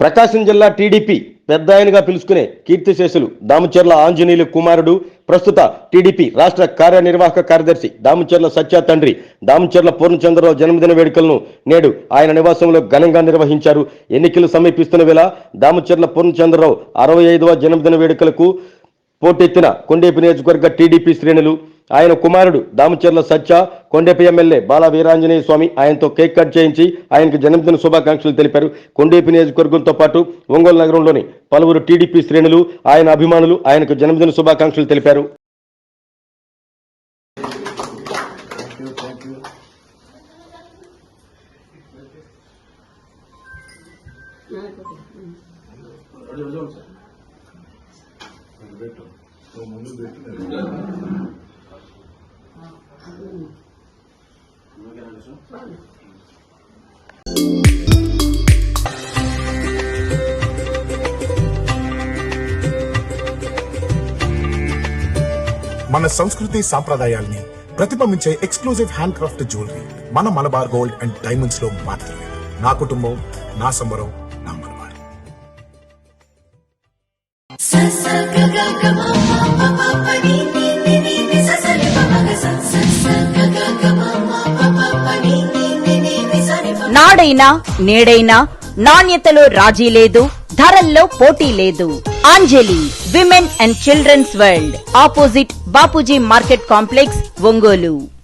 ప్రకాశం జిల్లా టీడీపీ పెద్ద ఆయనగా పిలుచుకునే కీర్తిశేషులు దామచర్ల ఆంజనేయులు కుమారుడు ప్రస్తుత టీడీపీ రాష్ట్ర కార్యనిర్వాహక కార్యదర్శి దామచర్ల సత్య తండ్రి దామచర్ల పూర్ణచంద్రరావు జన్మదిన వేడుకలను నేడు ఆయన నివాసంలో ఘనంగా నిర్వహించారు. ఎన్నికలు సమీపిస్తున్న వేళ దామచర్ల పూర్ణచంద్రరావు అరవై ఐదవ జన్మదిన వేడుకలకు పోటెత్తిన కొండేపి నియోజకవర్గ టీడీపీ శ్రేణులు. ఆయన కుమారుడు దామచర్ల సత్య కొండేపి ఎమ్మెల్యే బాల వీరాంజనేయ స్వామి ఆయనతో కేక్ కట్ చేయించి ఆయనకు జన్మదిన శుభాకాంక్షలు తెలిపారు. కొండేపి నియోజకవర్గంతో పాటు ఒంగోలు నగరంలోని పలువురు టీడీపీ శ్రేణులు ఆయన అభిమానులు ఆయనకు జన్మదిన శుభాకాంక్షలు తెలిపారు. మన సంస్కృతి సాంప్రదాయాల్ని ప్రతిబింబించే ఎక్స్క్లూజివ్ హ్యాండ్ క్రాఫ్ట్ జ్యువెలరీ మన మలబార్ గోల్డ్ అండ్ డైమండ్స్లో మాత్రమే. నా కుటుంబం నా సంబరం నా మలబార్. నాడైనా నేడైనా నాణ్యతలో రాజీ లేదు ధరల్లో పోటీ లేదు. Anjali women and childrens world opposite Bapuji market complex Ongole.